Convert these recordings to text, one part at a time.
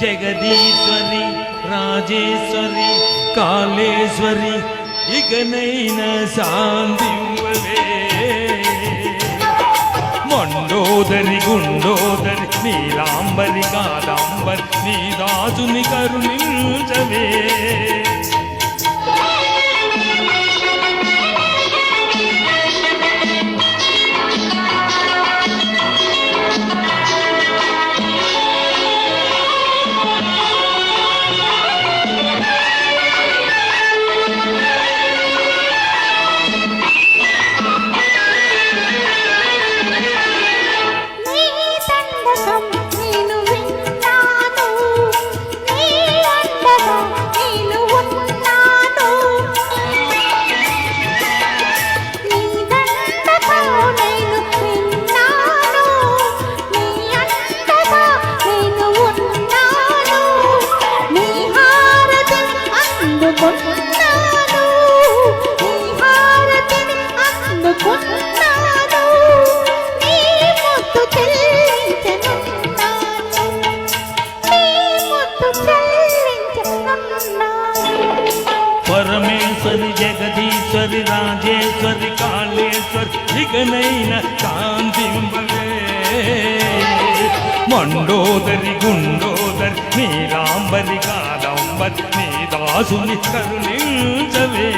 జగదీశ్వరి రాజేశ్వరి కాళేశ్వరి ఇకనైన శాంతి మండోదరి గుండోదరి నీలాంబరి కాదాంబరి నీ రాజుని కరుణించవే పరమేశ్వరి జగదీశ్వరి రాజేశ్వరి కాళేశ్వరి ఇకనైన కాంతింబలే మండోదరి గుండోదరి నీలాంబరి కాదంబరి నీ దాసుని కరుణించవే.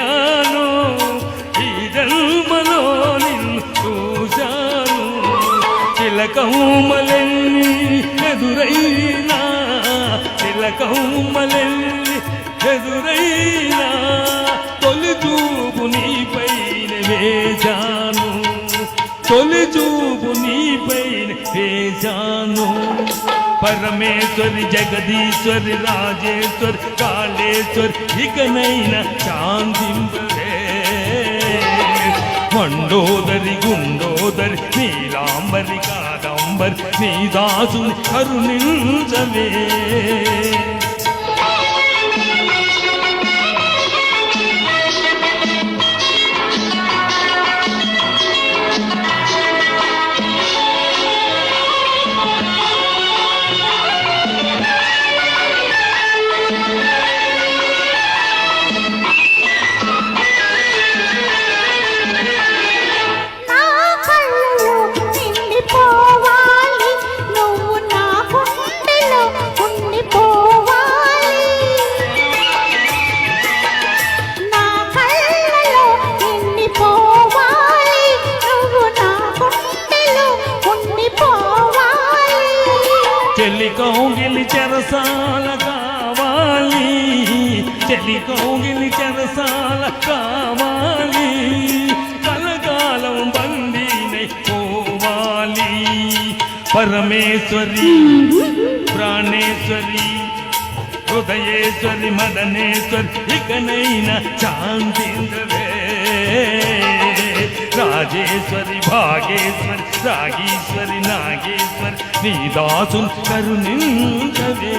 చూశాను ఈ జన్మలో నిన్ను చూశాను. చిలకౌమలెల్లి ఎదురైనా చిలకౌమలెల్లి ఎదురైనా తొలి చూపు నీపైన వేశాను. తొలి చూపు నీపైన వేశాను. పరమేశ్వరి జగదీశ్వరి రాజేశ్వరి కాళేశ్వరి ఇకనైన శాంతింపే మండోదరి గుండోదరి నీలాంబరి కాదంబరి నీ దాసుని కరుణించవే. చెల్లి కౌగిలి చెరసాల కావాలి. చెల్లి కౌగిలి చెరసాల కావాలి. కలకాలం బందీనై పోవాలి పరమేశ్వరి ప్రాణేశ్వరి హృదయేశ్వరి మదనేశ్వరి ఇకనైనా శాంతిందవే రాజేశ్వరి భాగేశ్వరి రాగేశ్వరి నాగేశ్వరి నీ దాసుని కరుణించవే.